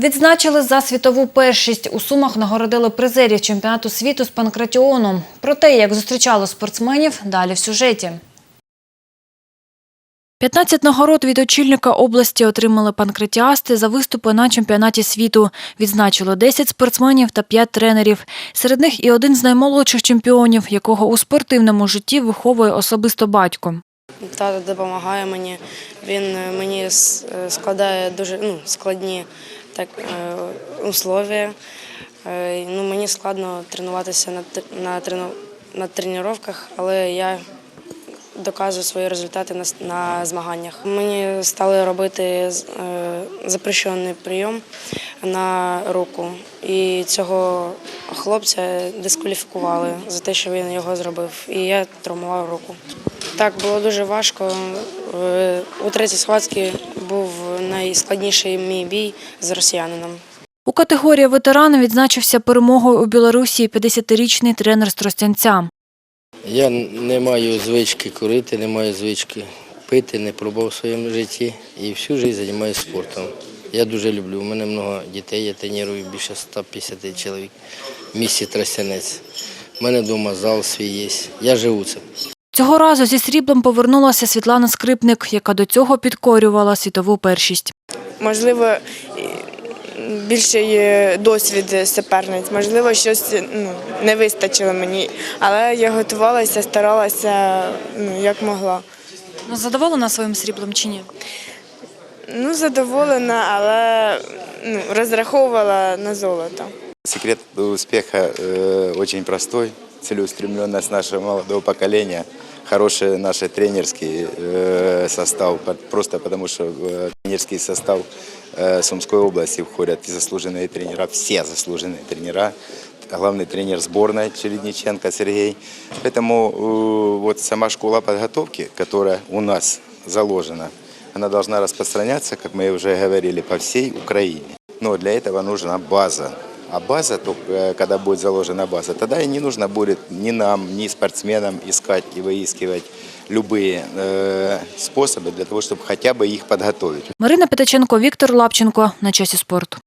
Відзначили за світову першість. У Сумах нагородили призерів чемпіонату світу з панкратіону. Про те, як зустрічали спортсменів, далі в сюжеті. 15 нагород від очільника області отримали панкратіасти за виступи на чемпіонаті світу. Відзначило 10 спортсменів та 5 тренерів. Серед них і один з наймолодших чемпіонів, якого у спортивному житті виховує особисто батько. Тато допомагає мені. Він е, мені е, складає дуже ну, складні так, е, условия. Е, Ну, мені складно тренуватися на, на, на тренуваннях, але я доказую свої результати на, на змаганнях. Мені стали робити е, запрещений прийом на руку. І цього хлопця дискваліфікували за те, що він його зробив. І я травмував руку. Так, було дуже важко. Е, У третій схватці найскладніший мій бій з росіянином. У категорії ветерани відзначився перемогою у Білорусі 50-річний тренер з Тростянця. Я не маю звички курити, не маю звички пити, не пробував в своєму житті і всю життя займаюся спортом. Я дуже люблю. У мене багато дітей, я треную більше 150 чоловік в місті Тростянець. У мене вдома зал свій є. Я живу цим. Цього разу зі сріблом повернулася Світлана Скрипник, яка до цього підкорювала світову першість. можливо, більший е, досвід суперниць, можливо, щось ну, не вистачило мені, але я готувалася, старалася ну, як могла. Ну, задоволена своїм сріблом чи ні? Ну, задоволена, але ну, розраховувала на золото. Секрет успеха э, очень простой. Целеустремленность нашего молодого поколения, хороший наш тренерский э, состав, просто потому что э, тренерский состав э, Сумской области входят и заслуженные тренера, все заслуженные тренера. Главный тренер сборной Чередниченко Сергей. Поэтому вот сама школа подготовки, которая у нас заложена, она должна распространяться, как мы уже говорили, по всей Украине. Но для этого нужна база. А база, только э, когда будет заложена база, тогда и не нужно будет ни нам, ни спортсменам искать и выискивать любые э, способы для того, чтобы хотя бы их подготовить. Марина Петаченко, Віктор Лапченко. На часі спорту.